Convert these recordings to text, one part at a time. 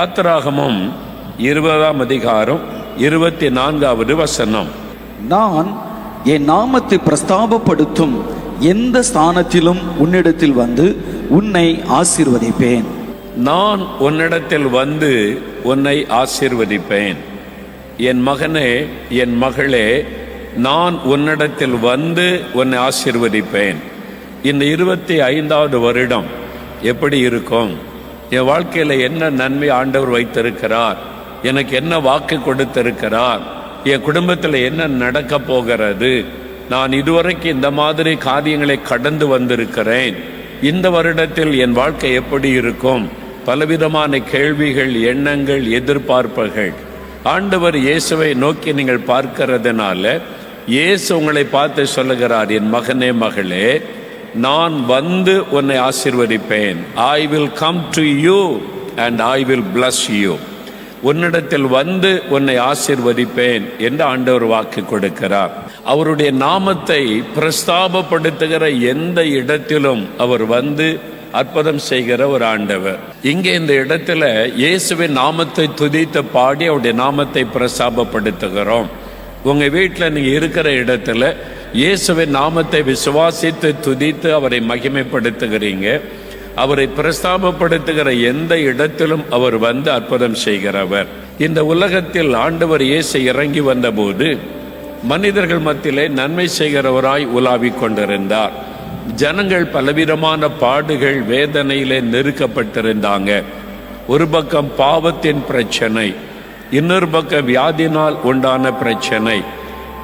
யாத்திராகமம் இருபதாம் அதிகாரம் இருபத்தி நான்காவது வசனம். நான் என் நாமத்தை பிரஸ்தாபப்படுத்தும் எந்த ஸ்தானத்திலும் உன்னிடத்தில் வந்து உன்னை ஆசீர்வதிப்பேன். நான் உன்னிடத்தில் வந்து உன்னை ஆசீர்வதிப்பேன். என் மகனே என் மகளே நான் உன்னிடத்தில் வந்து உன்னை ஆசீர்வதிப்பேன். இந்த இருபத்தி ஐந்தாவது வருடம் எப்படி இருக்கும்? என் வாழ்க்கையில் என்ன நன்மை ஆண்டவர் வைத்திருக்கிறார்? எனக்கு என்ன வாக்கு கொடுத்திருக்கிறார்? என் குடும்பத்தில் என்ன நடக்க போகிறது? நான் இதுவரைக்கும் இந்த மாதிரி காரியங்களை கடந்து வந்திருக்கிறேன். இந்த வருடத்தில் என் வாழ்க்கை எப்படி இருக்கும்? பலவிதமான கேள்விகள் எண்ணங்கள் எதிர்பார்ப்புகள். ஆண்டவர் இயேசுவை நோக்கி நீங்கள் பார்க்கிறதுனால இயேசு உங்களை பார்த்து சொல்லுகிறார் என் மகனே மகளே நான் வந்து உன்னை ஆசிர்வதிப்பேன். I will come to you and I will bless you உன்னிடத்தில் வந்து உன்னை ஆசீர்வதிப்பேன் என்று ஆண்டவர் வாக்கு கொடுக்கிறார். அவருடைய நாமத்தை பிரஸ்தாபப்படுத்துகிற எந்த இடத்திலும் அவர் வந்து அற்புதம் செய்கிற ஒரு ஆண்டவர். இங்கே இந்த இடத்துல இயேசுவின் நாமத்தை துதித்து பாடி அவருடைய நாமத்தை பிரஸ்தாபப்படுத்துகிறோம். உங்க வீட்டில் நீங்க இருக்கிற இடத்துல இயேசுவின் நாமத்தை விசுவாசித்து துதித்து அவரை மகிமைப்படுத்துகிறீங்க. அவரை பிரஸ்தாபப்படுத்துகிற எந்த இடத்திலும் அவர் வந்து அற்புதம் செய்கிறவர். இந்த உலகத்தில் ஆண்டவர் இயேசு இறங்கி வந்தபோது மனிதர்கள் மத்தியிலே நன்மை செய்கிறவராய் உலாவிக் கொண்டிருந்தார். ஜனங்கள் பலவிதமான பாடுகள் வேதனையிலே நெருக்கப்பட்டிருந்தாங்க. ஒரு பக்கம் பாவத்தின் பிரச்சனை இன்னொரு பக்கம் வியாதினால் உண்டான பிரச்சனை.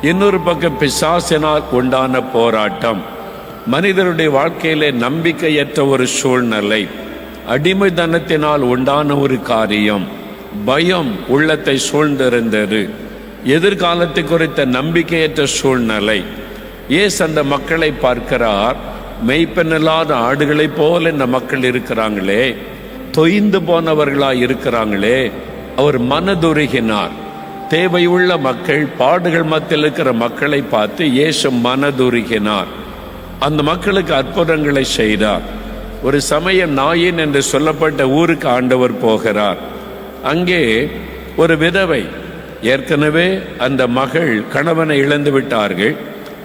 இன்னொரு பக்கம் பிசாசினால் உண்டான போராட்டம். மனிதருடைய வாழ்க்கையிலே நம்பிக்கையற்ற ஒரு சூழ்நிலை. அடிமைதனத்தினால் உண்டான ஒரு காரியம். பயம் உள்ளத்தை சூழ்ந்திருந்தது. எதிர்காலத்தை குறித்த நம்பிக்கையற்ற சூழ்நிலை. ஏஸ் அந்த மக்களை பார்க்கிறார் மெய்ப்பெண்ணில்லாத ஆடுகளைப் போல இந்த மக்கள் இருக்கிறாங்களே. தொய்ந்து போனவர்களாக இருக்கிறாங்களே. அவர் மனதுருகினார். தேவையுள்ள மக்கள் பாடுகள் மத்தியில் இருக்கிற மக்களை பார்த்து இயேசு மனதுருகினார். அந்த மக்களுக்கு அற்புதங்களை செய்தார். ஒரு சமயம் நாயின் என்று சொல்லப்பட்ட ஊருக்கு ஆண்டவர் போகிறார். அங்கே ஒரு விதவை ஏற்கனவே அந்த மகள் கணவனை இழந்து விட்டார்கள்.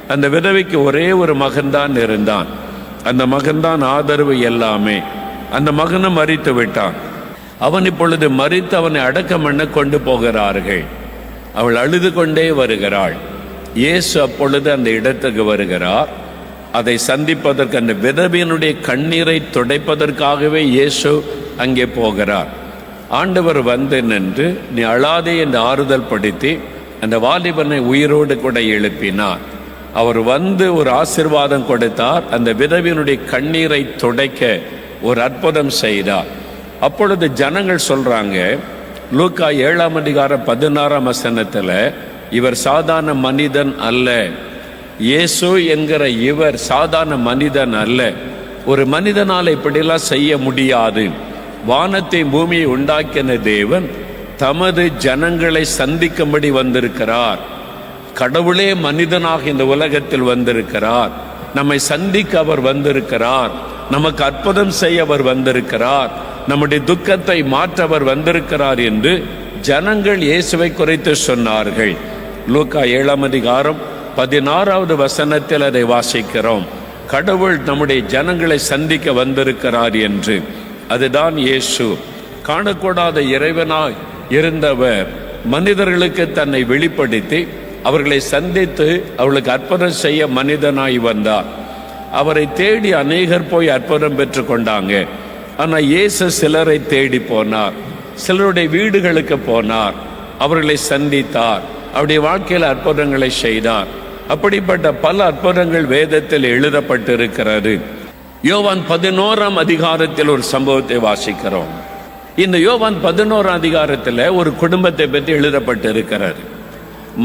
அந்த விதவைக்கு ஒரே ஒரு மகன்தான் இருந்தான். அந்த மகன்தான் ஆதரவு எல்லாமே. அந்த மகனும் மறித்து விட்டான். அவன் இப்பொழுது மறித்து அவனை அடக்கம் பண்ண கொண்டு போகிறார்கள். அவள் அழுது கொண்டே வருகிறாள். இயேசு அப்பொழுது அந்த இடத்துக்கு வருகிறார். அதை சந்திப்பதற்கு அந்த விதவியனுடைய கண்ணீரை துடைப்பதற்காகவே இயேசு அங்கே போகிறார். ஆண்டவர் வந்து நின்று நீ அழாதே என்று ஆறுதல் படுத்தி அந்த வாலிபனை உயிரோடு கூட எழுப்பினார். அவர் வந்து ஒரு ஆசிர்வாதம் கொடுத்தார் அந்த விதவியனுடைய கண்ணீரை துடைக்க ஒரு அற்புதம் செய்தார். அப்பொழுது ஜனங்கள் சொல்றாங்க லூக்கா ஏழாம் அதிகாரம் பதினாறாம் வசனத்தில் இவர் சாதாரண மனிதன் அல்ல. இயேசு என்கிற இவர் சாதாரண மனிதன் அல்ல. ஒரு மனிதனால் இப்படிலாம் செய்ய முடியாது. வானத்தை பூமியை உண்டாக்கின தேவன் தமது ஜனங்களை சந்திக்கும்படி வந்திருக்கிறார். கடவுளே மனிதனாக இந்த உலகத்தில் வந்திருக்கிறார். நம்மை சந்திக்க அவர் வந்திருக்கிறார். நமக்கு அற்புதம் செய்ய அவர் வந்திருக்கிறார். நம்முடைய துக்கத்தை மாற்றவர் வந்திருக்கிறார் என்று ஜனங்கள் இயேசுவை குறைத்து சொன்னார்கள். லூக்கா ஏழாம் அதிகாரம் பதினாறாவது வசனத்தில் அதை வாசிக்கிறோம். கடவுள் நம்முடைய ஜனங்களை சந்திக்க வந்திருக்கிறார் என்று. அதுதான் இயேசு. காணக்கூடாத இறைவனாய் இருந்தவர் மனிதர்களுக்கு தன்னை வெளிப்படுத்தி அவர்களை சந்தித்து அவர்களுக்கு அற்புதம் செய்ய மனிதனாய் வந்தார். அவரை தேடி அநேகர் போய் அற்புதம் பெற்று கொண்டாங்க. ஆனா இயேசு சிலரை தேடி போனார். சிலருடைய வீடுகளுக்கு போனார். அவர்களை சந்தித்தார். அவருடைய வாழ்க்கையில் அற்புதங்களை செய்தார். அப்படிப்பட்ட பல அற்புதங்கள் வேதத்தில் எழுதப்பட்டிருக்கிறது. யோவான் பதினோராம் அதிகாரத்தில் ஒரு சம்பவத்தை வாசிக்கிறோம். இந்த யோவான் பதினோராம் அதிகாரத்தில் ஒரு குடும்பத்தை பற்றி எழுதப்பட்டிருக்கிறது.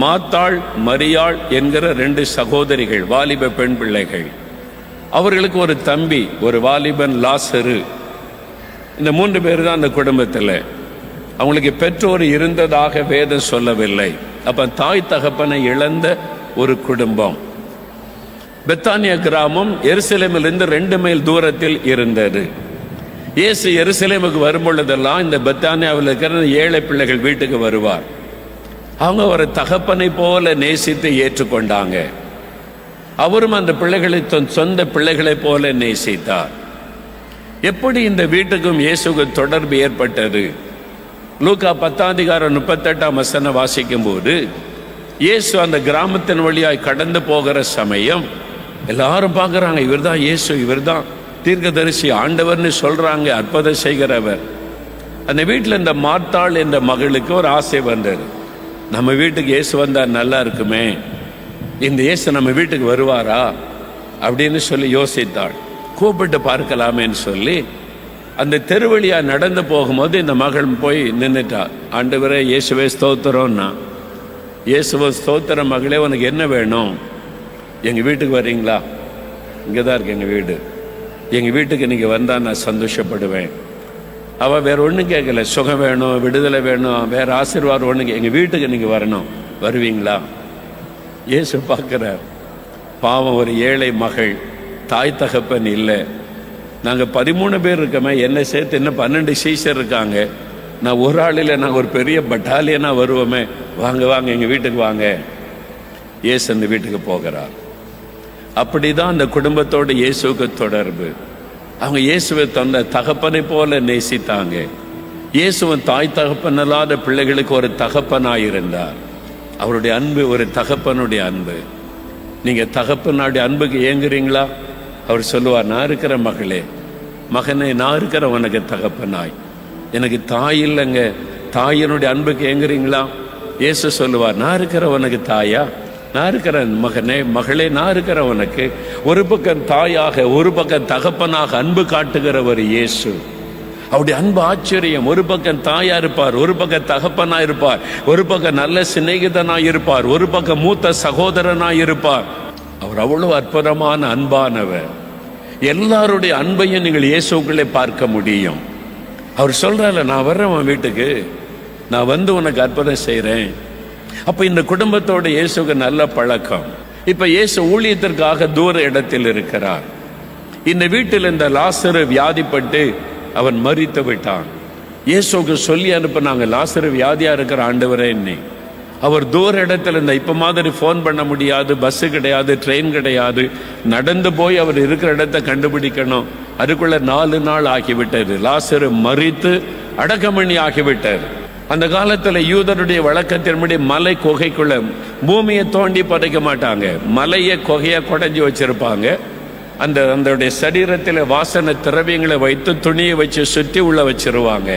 மாத்தாள் மரியாள் என்கிற ரெண்டு சகோதரிகள் வாலிப பெண் பிள்ளைகள். அவர்களுக்கு ஒரு தம்பி ஒரு வாலிபன் லாசரு. இந்த மூன்று பேர் தான் அந்த குடும்பத்தில். அவங்களுக்கு பெற்றோர் இருந்ததாக வேதம் சொல்லவில்லை. அப்ப தாய் தகப்பனை இழந்த ஒரு குடும்பம். பெத்தானிய கிராமம் எருசலேமிலிருந்து ரெண்டு மைல் தூரத்தில் இருந்தது. இயேசு எருசலேமுக்கு வரும்பொழுதெல்லாம் இந்த பெத்தானியாவில் இருக்கிற ஏழை பிள்ளைகள் வீட்டுக்கு வருவார். அவங்க ஒரு தகப்பனை போல நேசித்து ஏற்றுக்கொண்டாங்க. அவரும் அந்த பிள்ளைகளை தன் சொந்த பிள்ளைகளைப் போல நேசித்தார். எப்படி இந்த வீட்டுக்கும் இயேசுக்கும் தொடர்பு ஏற்பட்டது? லூக்கா பத்தாதிகாரம் முப்பத்தெட்டாம் வசன வாசிக்கும் போது இயேசு அந்த கிராமத்தின் வழியாய் கடந்து போகிற சமயம் எல்லாரும் பார்க்குறாங்க இவர்தான் இயேசு இவர்தான். தீர்க்கதரிசி ஆண்டவர்னு சொல்கிறாங்க அற்புதம் செய்கிறவர். அந்த வீட்டில் இந்த மார்த்தாள் என்ற மகளுக்கு ஒரு ஆசை வந்தது. நம்ம வீட்டுக்கு இயேசு வந்தால் நல்லா இருக்குமே. இந்த இயேசு நம்ம வீட்டுக்கு வருவாரா? அப்படின்னு சொல்லி யோசித்தாள். கூப்பிட்டு பார்க்கலாமேன்னு சொல்லி அந்த தெருவழியாக நடந்து போகும்போது இந்த மகள் போய் நின்றுட்டா ஆண்டவரே இயேசுவே ஸ்தோத்திரம்னா. இயேசுவ ஸ்தோத்திர மகளே உனக்கு என்ன வேணும்? எங்கள் வீட்டுக்கு வர்றீங்களா? இங்கே தான் இருக்கு எங்கள் வீடு. எங்கள் வீட்டுக்கு நீங்கள் வந்தால் நான் சந்தோஷப்படுவேன். அவள் வேற ஒன்றும் கேட்கல. சுகம் வேணும் விடுதலை வேணும் வேற ஆசீர்வாதம் ஒன்று எங்கள் வீட்டுக்கு நீங்கள் வரணும். வருவீங்களா? இயேசு பார்க்குறார். பாவம் ஒரு ஏழை மகள். தாய் தகப்பன் இல்லை. நாங்கள் பதிமூணு பேர் இருக்கோமே என்னை சேர்த்து இன்னும் பன்னெண்டு சீசர் இருக்காங்க. நான் ஒரு ஆளில் நாங்கள் ஒரு பெரிய பட்டாலியனாக வருவோமே. வாங்க வாங்க எங்கள் வீட்டுக்கு வாங்க. இயேசு அந்த வீட்டுக்கு போகிறார். அப்படிதான் அந்த குடும்பத்தோடு இயேசுவுக்கு தொடர்பு. அவங்க இயேசுவை தந்த தகப்பனை போல நேசித்தாங்க. இயேசுவன் தாய் தகப்பன் இல்லாத பிள்ளைகளுக்கு ஒரு தகப்பனாய் இருந்தார். அவருடைய அன்பு ஒரு தகப்பனுடைய அன்பு. நீங்கள் தகப்பனுடைய அன்புக்கு ஏங்குறீங்களா? அவர் சொல்லுவார் நான் இருக்கிற மகளே மகனே நான் இருக்கிற உனக்கு தகப்பனாய். எனக்கு தாய் இல்லைங்க. தாயினுடைய அன்புக்கு ஏங்குறீங்களா? இயேசு சொல்லுவார் நான் இருக்கிற உனக்கு தாயா? நான் இருக்கிறேன் மகனே மகளே நான் இருக்கிற உனக்கு. ஒரு பக்கம் தாயாக ஒரு பக்கம் தகப்பனாக அன்பு காட்டுகிறவர் இயேசு. அவருடைய அன்பு ஆச்சரியம். ஒரு பக்கம் தாயா இருப்பார் ஒரு பக்கம் தகப்பனா இருப்பார். ஒரு பக்கம் நல்ல சிநேகிதனாய் இருப்பார். ஒரு பக்கம் மூத்த சகோதரனாய் இருப்பார். அவர் அவ்வளவு அற்புதமான அன்பானவர். எல்லாருடைய அன்பையும் நீங்கள் இயேசுக்குள்ளே பார்க்க முடியும். அவர் சொல்றாரு நான் வர்றேன் உன் வீட்டுக்கு. நான் வந்து உனக்கு அற்புதம் செய்கிறேன் அப்போ இந்த குடும்பத்தோட இயேசுக்கு நல்ல பழக்கம். இப்போ இயேசு ஊழியத்திற்காக தூர இடத்தில் இருக்கிறார். இந்த வீட்டில் இந்த லாசரு வியாதிப்பட்டு அவன் மறித்து விட்டான். இயேசுக்கு சொல்லி அனுப்புனாங்க லாசரு வியாதியாக இருக்கிற ஆண்டவரே என்னை அவர் தூர இடத்துல இருந்த இப்போ மாதிரி ஃபோன் பண்ண முடியாது பஸ்ஸு கிடையாது ட்ரெயின் கிடையாது. நடந்து போய் அவர் இருக்கிற இடத்த கண்டுபிடிக்கணும். அதுக்குள்ள நாலு நாள் ஆகிவிட்டார் லாசரு மறித்து அடக்கமணி ஆகிவிட்டார். அந்த காலத்தில் யூதருடைய வழக்கத்தின்படி மலை குகைக்குள்ள பூமியை தோண்டி புதைக்க மாட்டாங்க. மலையை குகையை குடைஞ்சி வச்சிருப்பாங்க. அந்த அதனுடைய சரீரத்தில் வாசனை திரவியங்களை வைத்து துணியை வச்சு சுற்றி உள்ள வச்சிருவாங்க.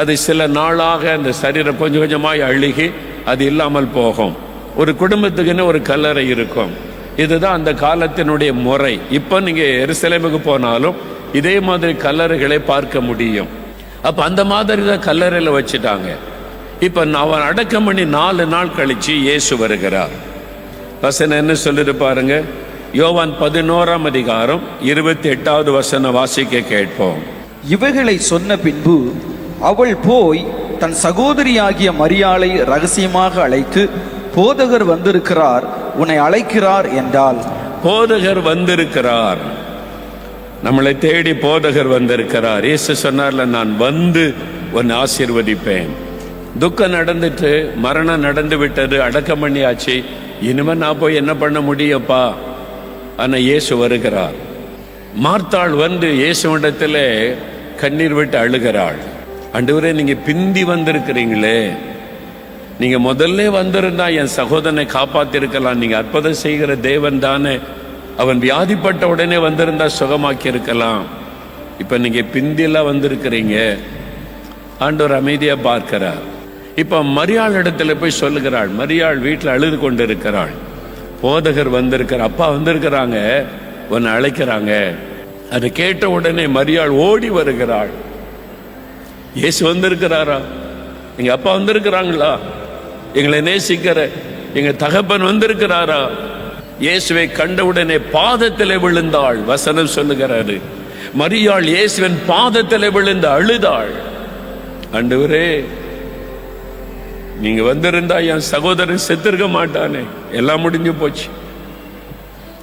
அது சில நாளாக அந்த சரீரம் கொஞ்சம் கொஞ்சமாக அழுகி அது இல்லாமல் போகும். ஒரு குடும்பத்துக்குன்னு ஒரு கல்லறை இருக்கும். இதுதான் அந்த காலத்தினுடைய முறை. இப்போ நீங்கள் எருசலேமுக்கு போனாலும் இதே மாதிரி கல்லறைகளை பார்க்க முடியும். அப்போ அந்த மாதிரி தான் கல்லறையில் வச்சுட்டாங்க. இப்போ அவன் அடக்கம் பண்ணி நாலு நாள் கழிச்சு இயேசு வருகிறார். வசனம் என்ன சொல்லிட்டு பாருங்க. யோவான் பதினோராம் அதிகாரம் இருபத்தி எட்டாவது வசனம் வாசிக்க கேட்போம். இவைகளை சொன்ன பின்பு அவள் போய் தன் சகோதரியாகிய மரியாளை ரகசியமாக அழைத்து போதகர் வந்திருக்கிறார் உன்னை அழைக்கிறார் என்றால் போதகர் வந்திருக்கிறார். நம்மளை தேடி போதகர் வந்திருக்கிறார். இயேசு சொன்னார்ல நான் வந்து உன்னை ஆசீர்வதிப்பேன். துக்கம் நடந்துட்டு மரணம் நடந்து விட்டது அடக்கம் பண்ணியாச்சு. இனிமே நான் போய் என்ன பண்ண முடியப்பா ஆனால் இயேசு வருகிறார். மார்த்தாள் வந்து இயேசுவிடத்துல கண்ணீர் விட்டு அழுகிறாள். அண்டவரே நீங்க பிந்தி வந்திருக்கிறீங்களே. நீங்க முதல்ல வந்திருந்தா என் சகோதரனை காப்பாத்திருக்கலாம். நீங்க அற்புதம் செய்கிற தேவன் தானே. அவன் வியாதிப்பட்ட உடனே வந்திருந்தா சுகமாக்கி இருக்கலாம் இப்ப நீங்க பிந்தியெல்லாம் வந்திருக்கிறீங்க. ஆண்டவர் அமைதியா பார்க்கிறார். இப்ப மரியாள் இடத்துல போய் சொல்லுகிறாள். மரியாள் வீட்டில் அழுது கொண்டு இருக்கிறாள் போதகர் வந்திருக்கிற அப்பா வந்திருக்கிறாங்க. உன்னை அழைக்கிறாங்க. அதை கேட்ட உடனே மரியாள் ஓடி வருகிறாள். இயேசு வந்திருக்கிறாரா? எங்க அப்பா வந்திருக்கிறாங்களா? எங்களை நேசிக்கிற எங்க தகப்பன் வந்திருக்கிறாரா? இயேசுவை கண்டவுடனே பாதத்திலே விழுந்தாள் வசனம் சொல்லுகிறாரு மரியாள் இயேசுவின் பாதத்திலே விழுந்து அழுதாள். அண்டுவரே நீங்க வந்திருந்தா என் சகோதரன் செத்திருக்க மாட்டானே. எல்லாம் முடிஞ்சு போச்சு.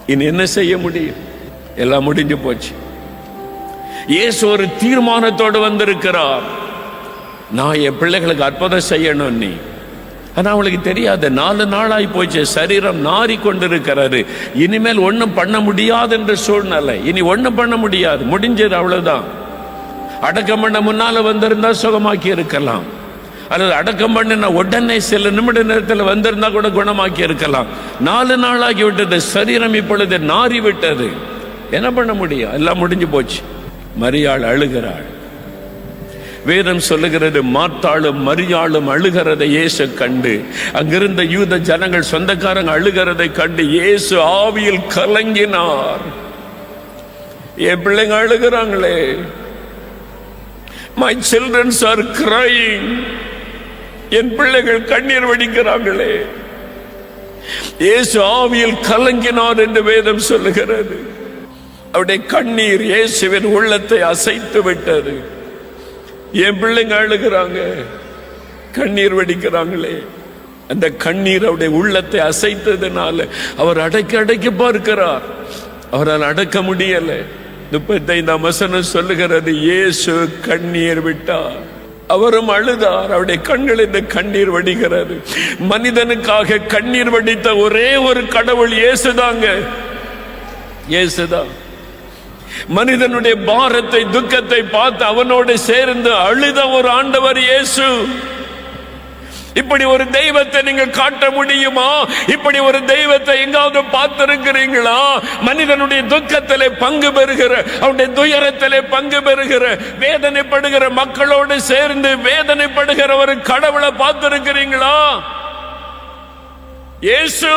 இனி என்ன செய்ய முடியும்? எல்லாம் முடிஞ்சு போச்சு. இயேசு ஒரு தீர்மானத்தோடு வந்திருக்கிறார். நான் என் பிள்ளைகளுக்கு அற்புதம் செய்யணும் நீ. ஆனால் அவளுக்கு தெரியாது. நாலு நாளாய் போச்சு. சரீரம் நாரி கொண்டிருக்கிறாரு இனிமேல் ஒன்றும் பண்ண முடியாது என்ற சூழ்நிலை. இனி ஒன்றும் பண்ண முடியாது. முடிஞ்சது அவ்வளவுதான். அடக்கம் பண்ண முன்னால வந்திருந்தா சுகமாக்கி இருக்கலாம். அல்லது அடக்கம் பண்ணின உடனே சில நிமிட நேரத்தில் வந்திருந்தா கூட குணமாக்கி இருக்கலாம். நாலு நாளாகி விட்டது. சரீரம் இப்பொழுது நாறி விட்டது என்ன பண்ண முடியும்? எல்லாம் முடிஞ்சு போச்சு. மரியாள் அழுகிறாள். வேதம் சொல்லுகிறது மாத்தாளும் மரியாளும் அழுகிறதை இயேசு கண்டு. அங்கிருந்த யூத ஜனங்கள் சொந்தக்காரங்க அழுகிறதை கண்டு இயேசு ஆவியில் கலங்கினார். என் பிள்ளைங்க அழுகிறாங்களே. மை சில்ட்ரன்ஸ் ஆர் கிரைங் என் பிள்ளைகள் கண்ணீர் வடிக்கிறாங்களே. இயேசு ஆவியில் கலங்கினார் என்று வேதம் சொல்லுகிறது. அவருடைய கண்ணீர் இயேசுவின் உள்ளத்தை அசைத்து விட்டது. என் பிள்ளைங்க அழுகிறாங்க. கண்ணீர் வடிக்கிறாங்களே. அந்த கண்ணீர் அவருடைய உள்ளத்தை அசைத்ததுனால அவர் அடைக்க அடைக்க பார்க்கிறார். அவரால் அடக்க முடியல. முப்பத்தைந்தாம் வசனம் சொல்லுகிறது இயேசு கண்ணீர் விட்டார். அவரும் அழுதார். அவருடைய கண்கள் இந்த கண்ணீர் வடிகிறது. மனிதனுக்காக கண்ணீர் வடித்த ஒரே ஒரு கடவுள் இயேசுதாங்க. இயேசுதான். மனிதனுடைய பாரத்தை துக்கத்தை பார்த்து அவனோடு சேர்ந்து அழுத ஒரு ஆண்டவர் இயேசு. இப்படி ஒரு தெய்வத்தை நீங்க காட்ட முடியுமா? இப்படி ஒரு தெய்வத்தை எங்காவது பார்த்திருக்கிறீங்களா? மனிதனுடைய துக்கத்திலே பங்கு பெறுகிற அவனுடைய துயரத்திலே பங்கு பெறுகிற வேதனைப்படுகிற மக்களோடு சேர்ந்து வேதனைப்படுகிற ஒரு கடவுளை பார்த்திருக்கிறீங்களா? இயேசு.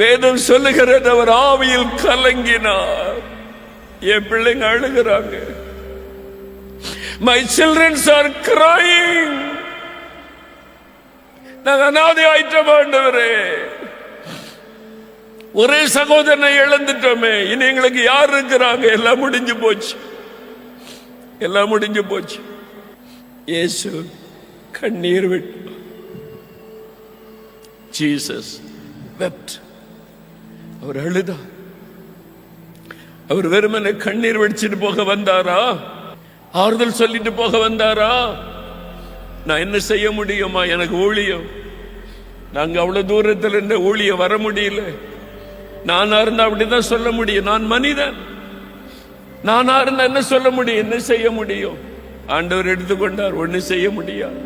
வேதம் சொல்லுகிறது அவர் ஆவியில் கலங்கினார். என் பிள்ளைங்க அழுகிறாங்க. மை சில்ட்ரன்ஸ் ஆர் கிரைங் நாங்கள் அனாதை ஆயிட்டோம் ஆண்டவரே ஒரே சகோதரனை இழந்துட்டோமே. இனி எங்களுக்கு யார் இருக்கிறாங்க? எல்லாம் முடிஞ்சு போச்சு. எல்லாம் முடிஞ்சு போச்சு. இயேசு கண்ணீர் விட்டு. ஜீசஸ் வெப்ட் அவர் அழுதா? அவர் வெறுமனை கண்ணீர் வெடிச்சிட்டு போக வந்தாரா? ஆறுதல் சொல்லிட்டு போக வந்தாரா? நான் என்ன செய்ய முடியுமா? எனக்கு ஊழியம். நாங்க அவ்வளவு தூரத்தில் இருந்த ஊழியம் வர முடியல. நானா இருந்தா அப்படிதான் சொல்ல முடியும். நான் மனிதன். நானா இருந்தா என்ன சொல்ல முடியும்? என்ன செய்ய முடியும்? ஆண்டவர் எடுத்துக்கொண்டார். ஒண்ணு செய்ய முடியாது.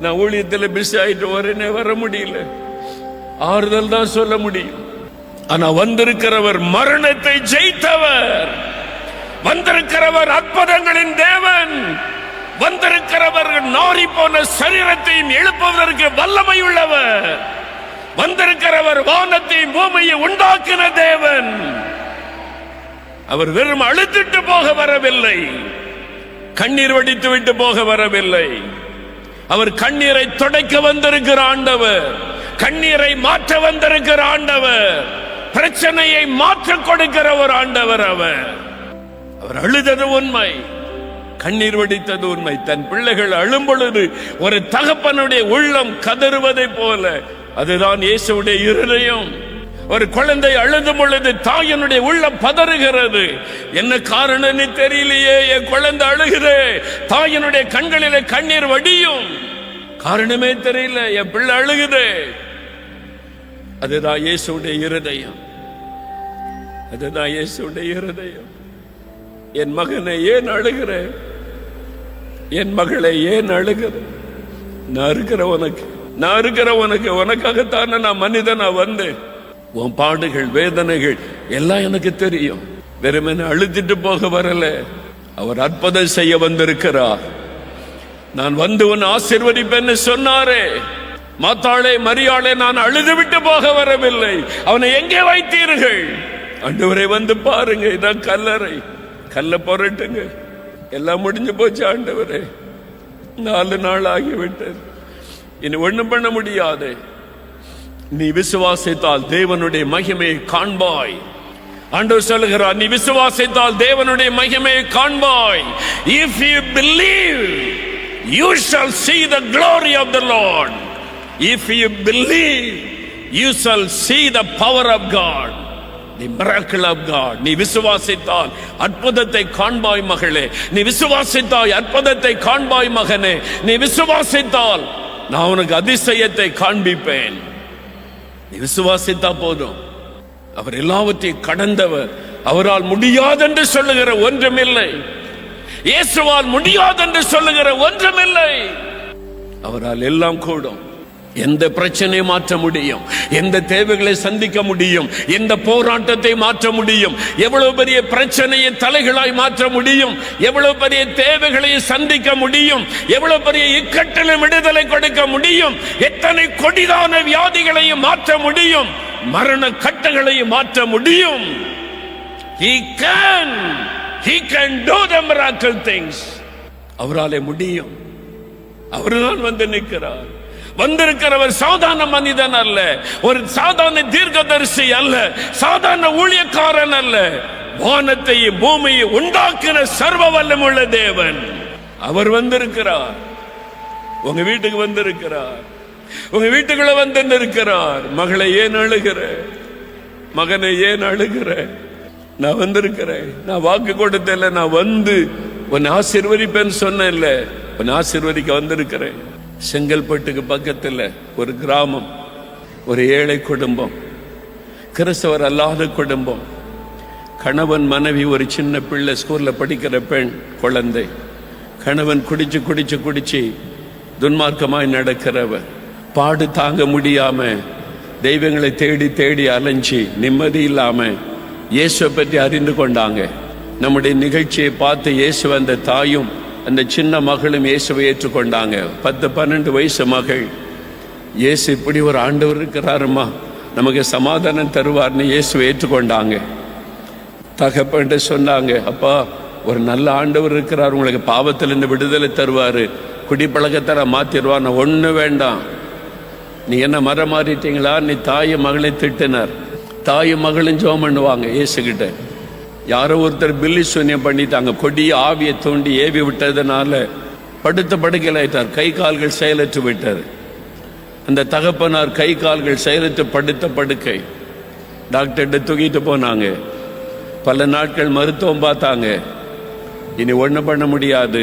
நான் ஊழியத்தில் பிஸி ஆயிட்டு வரேனே வர முடியல. ஆறுதல் தான் சொல்ல முடியும். ஆனா வந்திருக்கிறவர் மரணத்தை ஜெயித்தவர். வந்திருக்கிறவர் அற்புதங்களின் தேவன். வந்திருக்கிறவர் நாரி போன சரீரத்தையும் எழுப்புவதற்கு வல்லமை உள்ளவர் வந்திருக்கிறவர் வானத்தையும் பூமியை உண்டாக்கின தேவன். அவர் வெறும் அழுத்திட்டு போக வரவில்லை. கண்ணீர் வடித்து விட்டு போக வரவில்லை. அவர் கண்ணீரை துடைக்க வந்திருக்கிற ஆண்டவர். கண்ணீரை மாற்ற வந்திருக்கிற ஆண்டவர். பிரச்சனையை மாற்ற கொடுக்கிற ஒரு ஆண்டவர் அவர். அவர் அழுதது உண்மை கண்ணீர் வடித்தது உண்மை. தன் பிள்ளைகள் அழும் பொழுது ஒரு தகப்பனுடைய உள்ளம் கதறுவதைப் போல. அதுதான் இயேசுடைய இருதயம். ஒரு குழந்தை அழுதும் பொழுது தாயினுடைய உள்ளம் பதறுகிறது. என்ன காரணம்னு தெரியலையே என் குழந்தை அழுகுது. தாயினுடைய கண்களிலே கண்ணீர் வடியும். காரணமே தெரியல என் பிள்ளை அழுகுது. அதுதான் இயேசுடைய இருதயம். அதுதான் இயேசுடைய இருதயம். என் மகனை ஏன் அழுகிற என் மகளை ஏன் அழுகிற நான் இருக்கிற உனக்கு நான் இருக்கிற உனக்கு உனக்காகத்தானே நான் மனிதனா வந்தேன். உன் பாடுகள் வேதனைகள் எல்லாம் எனக்கு தெரியும். வெறுமனே அழுத்திட்டு போக வரல. அவர் அற்புதம் செய்ய வந்திருக்கிறார். நான் வந்து உன் ஆசிர்வதிப்பேன்னு சொன்னாரே. மாத்தாளே மரியாளே நான் அழுது விட்டு போக வரவில்லை. அவனை எங்கே வைத்தீர்கள்? ஆண்டவரை வந்து பாருங்க இதான் கல்லறை. கல்ல புரட்டுங்க. எல்லாம் முடிஞ்சு போச்சு ஆண்டவரே. நாலு நாள் ஆகிவிட்டது. இனி ஒன்றும் பண்ண முடியாது. நீ விசுவாசித்தால் தேவனுடைய மகிமையை காண்பாய். ஆண்டவர் சொல்கிறார் நீ விசுவாசித்தால் தேவனுடைய மகிமையை காண்பாய். If you believe you shall see the glory of the Lord if you believe you shall see the power of God நீ மிராக்கிள் ஆஃப் காட் நீ விசுவாசித்தால் அற்புதத்தை காண்பாய் மகளே. நீ விசுவாசித்தாய் அற்புதத்தை காண்பாய் மகனே. நீ விசுவாசித்தால் நான் உனக்கு அதிசயத்தை காண்பிப்பேன். நீ விசுவாசித்தா போதும். அவர் எல்லாவற்றையும் கடந்தவர். அவரால் முடியாதென்று சொல்லுகிற ஒன்றுமில்லை. இயேசுவால் முடியாதென்று சொல்லுகிற ஒன்றுமில்லை. அவரால் எல்லாம் கூடும். எந்த பிரச்சனையை மாற்ற முடியும்? எந்த தேவைகளை சந்திக்க முடியும்? எந்த போராட்டத்தை மாற்ற முடியும்? எவ்வளவு பெரிய பிரச்சனையை தலைகளாய் மாற்ற முடியும்? எவ்வளவு பெரிய தேவைகளை சந்திக்க முடியும்? எவ்வளவு பெரிய இக்கட்டிலும் விடுதலை கொடுக்க முடியும்? எத்தனை கொடிதான வியாதிகளையும் மாற்ற முடியும்? மரண கட்டுகளையும் மாற்ற முடியும்? He can He can do the miracle things. அவராலே முடியும். அவர்தான் வந்து நிற்கிறார். வந்திருக்கிறவர் சாதாரண மனிதன் அல்ல. ஒரு சாதாரண தீர்க்கதரிசி அல்ல. சாதாரண ஊழியக்காரன் அல்ல. வானத்தையும் பூமியை உண்டாக்கின சர்வ வல்லமுள்ள தேவன். அவர் வந்திருக்கிறார். உங்க வீட்டுக்கு வந்திருக்கிறார். உங்க வீட்டுக்குள்ள வந்து இருக்கிறார் மகளை ஏன் அழுகிற? மகனை ஏன் அழுகிற? நான் வந்திருக்கிறேன். நான் வாக்கு கொடுத்தல நான் வந்து உன்னை சொன்னேன் சொன்னேன்ல. உன் ஆசிர்வதிக்க வந்திருக்கிறேன். செங்கல்பட்டுக்கு பக்கத்தில் ஒரு கிராமம் ஒரு ஏழை குடும்பம் கிறிஸ்தவர் அல்லாத குடும்பம். கணவன் மனைவி ஒரு சின்ன பிள்ளை ஸ்கூலில் படிக்கிற பெண் குழந்தை. கணவன் குடிச்சு குடிச்சு குடிச்சு துன்மார்க்கமாய் நடக்கிறவர். பாடு தாங்க முடியாம தெய்வங்களை தேடி தேடி அலைஞ்சி நிம்மதி இல்லாம இயேசுவை பற்றி அறிந்து கொண்டாங்க. நம்முடைய நிகழ்ச்சியை பார்த்து இயேசு வந்த தாயும் அந்த சின்ன மகளும் இயேசுவை ஏற்றுக்கொண்டாங்க. பத்து பன்னெண்டு வயசு மகள். இயேசு இப்படி ஒரு ஆண்டவர் இருக்கிறாருமா நமக்கு சமாதானம் தருவார்னு இயேசுவை ஏற்றுக்கொண்டாங்க. தகப்பன்ட்டு சொன்னாங்க அப்பா ஒரு நல்ல ஆண்டவர் இருக்கிறார். உங்களுக்கு பாவத்திலிருந்து விடுதலை தருவார். குடிப்பழக்கத்தை மாற்றிடுவார் நான் ஒன்று வேண்டாம். நீ என்ன மரம் மாறிட்டீங்களா? நீ தாயும் மகளை திட்டினார். தாயும் மகளும் ஜோம் பண்ணுவாங்க இயேசுகிட்ட. யாரோ ஒருத்தர் பில்லி சூன்யம் பண்ணிட்டாங்க கொடிய ஆவியை தோண்டி ஏவி விட்டதுனால படுத்த படுக்கையில் ஆயிட்டார் கை கால்கள் செயலற்று விட்டார் அந்த தகப்பனார் கை கால்கள் செயலற்று படுத்த படுக்கை. டாக்டர்கிட்ட தூக்கிட்டு போனாங்க. பல நாட்கள் மருத்துவம் பார்த்தாங்க. இனி ஒன்றும் பண்ண முடியாது.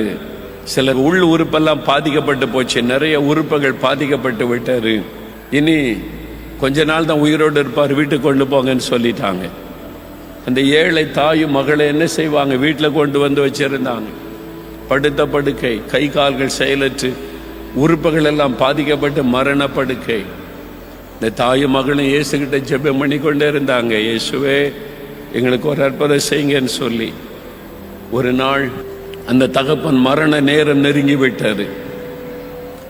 சில உள் உறுப்பெல்லாம் பாதிக்கப்பட்டு போச்சு. நிறைய உறுப்புகள் பாதிக்கப்பட்டு விட்டார் இனி கொஞ்ச நாள் தான் உயிரோடு இருப்பார். வீட்டுக்கு கொண்டு போங்கன்னு சொல்லிட்டாங்க. அந்த ஏழை தாயும் மகளை என்ன செய்வாங்க? வீட்டில் கொண்டு வந்து வச்சிருந்தாங்க. படுத்த படுக்கை கை கால்கள் செயலற்று உறுப்புகள் எல்லாம் பாதிக்கப்பட்டு மரண படுக்கை. இந்த தாயும் மகளும் இயேசுகிட்ட ஜெபம் பண்ணி கொண்டே இருந்தாங்க. இயேசுவே எங்களுக்கு ஒரு அற்புதம் செய்யுங்கன்னு சொல்லி. ஒரு நாள் அந்த தகப்பன் மரண நேரம் நெருங்கி விட்டது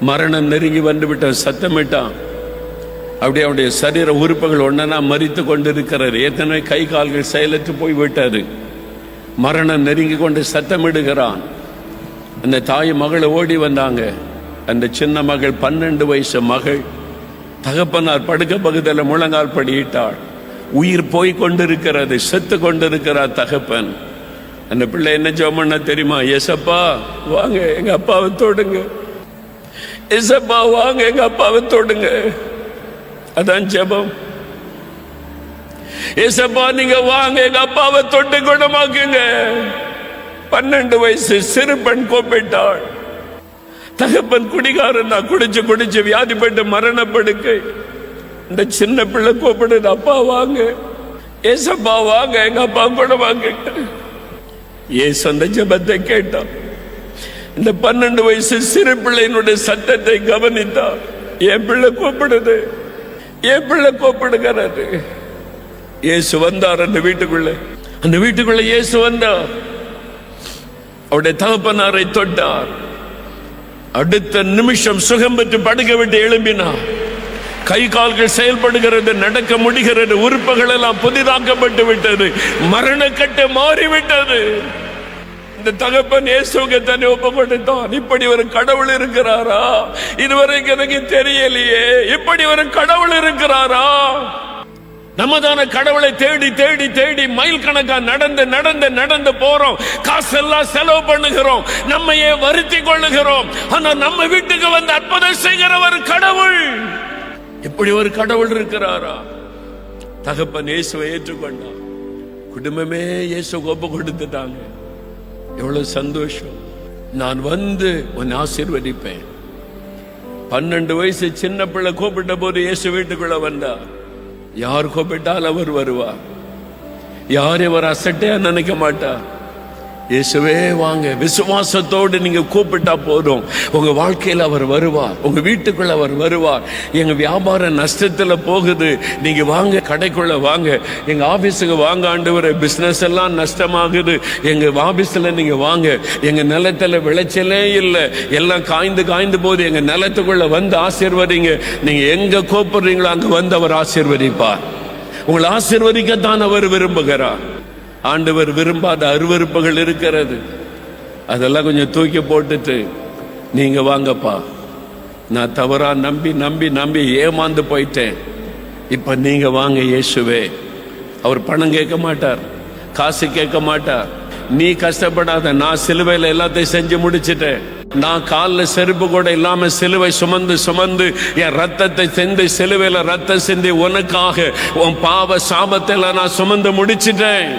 மரணம் நெருங்கி வந்து விட்டான் சத்தமிட்டான். அப்படியே அவருடைய சரீர உறுப்புகள் ஒன்றனா மறித்து கொண்டிருக்கிறார் ஏற்கனவே கை கால்கள் செயலற்று போய் மரணம் நெருங்கி கொண்டு சத்தமிடுகிறான். அந்த தாய் மகளை ஓடி வந்தாங்க. அந்த சின்ன மகள் பன்னெண்டு வயசு மகள் தகப்பனார் படுக்க பகுதியில் முழங்கால் படியிட்டாள். உயிர் போய் கொண்டிருக்கிறது செத்து கொண்டிருக்கிறார் தகப்பன். அந்த பிள்ளை என்ன ஜோமன்னா தெரியுமா? எசப்பா வாங்க எங்க அப்பாவை தொடுங்க. எசப்பா வாங்க எங்க அப்பாவை தொடுங்க. அதான் ஜெபம். ஏசப்பா நீங்க வாங்க எங்க அப்பாவை தொட்டு குணமாக்குங்க. பன்னெண்டு வயசு சிறு பெண் கோப்பிட்டாள். தகப்பன் குடிகாரன் நான் குடிச்சு குடிச்சு வியாதிப்பட்டு மரணப்படுக்கை. இந்த சின்ன பிள்ளை கூப்பிடுது அப்பா வாங்க. ஏசப்பா வாங்க எங்க அப்பா குணமாக்குங்க. ஏசு அந்த ஜெபத்தை கேட்டான். இந்த பன்னெண்டு வயசு சிறு பிள்ளையினுடைய சத்தத்தை கவனித்தான் என் பிள்ளை கூப்பிடுது என் பிள்ளை கூப்பிடுகிறாரு இயேசு வந்தார் அந்த வீட்டுக்குள்ள. அந்த வீட்டுக்குள்ள இயேசு வந்தார். அவருடைய தகப்பனாரை தொட்டார். அடுத்த நிமிஷம் சுகம் பெற்று படுக்க விட்டு எழும்பினார். கை கால்கள் செயல்படுகிறது நடக்க முடிகிறது உறுப்புகள் எல்லாம் புதிதாக்கப்பட்டு விட்டது மரணக்கட்டு மாறிவிட்டது. இந்த தகப்பன் இயேசுக்கு தன்னை ஒப்பு கொடுத்தான் இப்படி ஒரு கடவுள் இருக்கிறாரா? இதுவரைக்கும் எனக்கு தெரியலையே. இப்படி ஒரு கடவுள் இருக்கிறாரா? நமதான கடவுளை தேடி தேடி தேடி மைல் கணக்கா நடந்து நடந்து நடந்து போறோம். காசெல்லாம் செலவு பண்ணுகிறோம். நம்மையே வருத்தி கொள்ளுகிறோம். ஆனா நம்ம வீட்டுக்கு வந்து அற்புதம் செய்கிற ஒரு கடவுள். இப்படி ஒரு கடவுள் இருக்கிறாரா? தகப்பன் இயேசுவை ஏற்றுக்கொண்டான் குடும்பமே இயேசு கோப்பு கொடுத்துட்டாங்க எவ்வளவு சந்தோஷம். நான் வந்து உன்னை ஆசீர்வதிப்பேன். பன்னெண்டு வயசு சின்ன பிள்ளை கூப்பிட்ட போது இயேசு வீட்டுக்குள்ள வந்தா. யார் கூப்பிட்டால் அவர் வருவார். யார் இவர் அசட்டையா நினைக்க மாட்டார் இயேசுவே வாங்க. விசுவாசத்தோடு நீங்கள் கூப்பிட்டா போதும். உங்கள் வாழ்க்கையில் அவர் வருவார். உங்கள் வீட்டுக்குள்ள அவர் வருவார். எங்கள் வியாபாரம் நஷ்டத்தில் போகுது. நீங்கள் வாங்க கடைக்குள்ளே வாங்க. எங்கள் ஆஃபீஸுக்கு வாங்க வர பிஸ்னஸ் எல்லாம் நஷ்டமாகுது. எங்கள் ஆஃபீஸில் நீங்கள் வாங்க. எங்கள் நிலத்தில் விளைச்சலே இல்லை. எல்லாம் காய்ந்து காய்ந்து போகுது. எங்கள் நிலத்துக்குள்ளே வந்து ஆசீர்வதிங்க. நீங்கள் எங்கே கூப்பிடுறீங்களோ அங்கே வந்து அவர் ஆசீர்வதிப்பார். உங்களை ஆசீர்வதிக்கத்தான் அவர் விரும்புகிறார். ஆண்டவர் விரும்பாத அருவருப்புகள் இருக்கிறது. அதெல்லாம் கொஞ்சம் தூக்கி போட்டுட்டு நீங்க வாங்கப்பா. நான் தவறா நம்பி நம்பி நம்பி ஏமாந்து போயிட்டேன். இப்ப நீங்க வாங்க இயேசுவே. அவர் பணம் கேட்க மாட்டார் காசு கேட்க மாட்டார். நீ கஷ்டப்படாத நான் சிலுவையில் எல்லாத்தையும் செஞ்சு முடிச்சிட்டேன். நான் காலில் செருப்பு கூட இல்லாம சிலுவை சுமந்து சுமந்து என் ரத்தத்தை செந்து சிலுவையில் ரத்தம் சிந்தி உனக்காக உன் பாவ சாபத்தை எல்லாம் நான் சுமந்து முடிச்சிட்டேன்.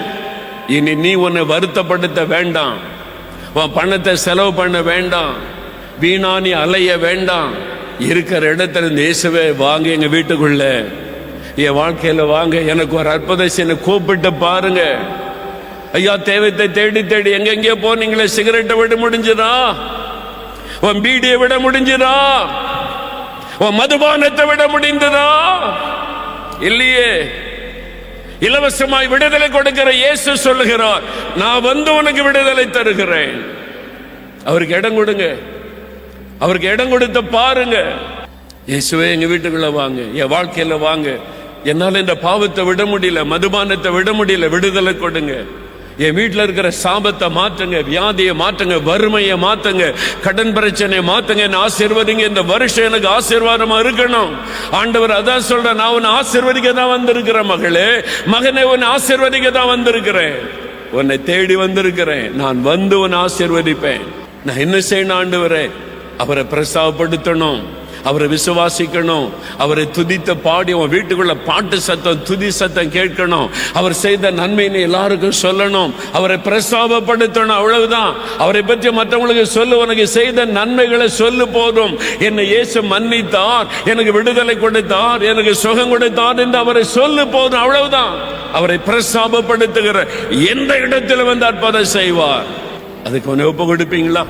இனி நீ உன்னை வருத்தப்படுத்த வேண்டாம். உன் பணத்தை செலவு பண்ண வேண்டாம். வீணா நீ அலைய வேண்டாம். இருக்கிற இடத்துல இந்த இயேசுவை வாங்க எங்கள் வீட்டுக்குள்ள. என் வாழ்க்கையில் வாங்க எனக்கு ஒரு அற்புத என்னை கூப்பிட்டு பாருங்க. ஐயா தேவத்தை தேடி தேடி எங்கெங்கே போனீங்களே சிகரெட்டை விட முடிஞ்சுதா? உன் பீடியை விட முடிஞ்சுதா? உன் மதுபானத்தை விட முடிந்ததா? இல்லையே. இலவசமாய் விடுதலை கொடுக்கிற இயேசு சொல்லுகிறார் நான் வந்து உனக்கு விடுதலை தருகிறேன். அவருக்கு இடம் கொடுங்க. அவருக்கு இடம் கொடுத்து பாருங்க. இயேசுவே எங்க வீட்டுக்குள்ள வாங்க. என் வாழ்க்கையில வாங்க. என்னால இந்த பாவத்தை விட முடியல மதுபானத்தை விட முடியல விடுதலை கொடுங்க. என் வீட்டில் இருக்கிற சாபத்தை மாற்றுங்க வியாதியை மாற்றுங்க வறுமையை மாற்றுங்க கடன் பிரச்சனையை மாற்றுங்க என்ன ஆசீர்வதிங்க. இந்த வருஷம் எனக்கு ஆசீர்வாதமாக இருக்கணும். ஆண்டவர் அதான் சொல்கிறேன் நான் உன்னை ஆசீர்வதிக்க தான் வந்திருக்கிறேன் மகளே. மகனை உன்னை ஆசீர்வதிக்க தான் வந்திருக்கிறேன். உன்னை தேடி வந்திருக்கிறேன். நான் வந்து உன்னை ஆசீர்வதிப்பேன். நான் என்ன செய்யணும் ஆண்டவரே? அவரை பிரசாவப்படுத்தணும் அவரை விசுவாசிக்கணும். அவரை துதித்த பாடி அவன் வீட்டுக்குள்ள பாட்டு சத்தம் துதி சத்தம் கேட்கணும். அவர் செய்த நன்மைன்னு எல்லாருக்கும் சொல்லணும். அவரை பிரஸ்தாபப்படுத்தணும் அவ்வளவுதான். அவரை பற்றி மற்றவங்களுக்கு சொல்லு உனக்கு செய்த நன்மைகளை சொல்லு போதும். என்னை இயேசு மன்னித்தார் எனக்கு விடுதலை கொடுத்தார் எனக்கு சுகம் கொடுத்தார் என்று அவரை சொல்லு போதும் அவ்வளவுதான். அவரை பிரஸ்தாபப்படுத்துகிற எந்த இடத்துல வந்து அற்புதம் செய்வார். அதுக்கு அவனை ஒப்பு கொடுப்பீங்களா?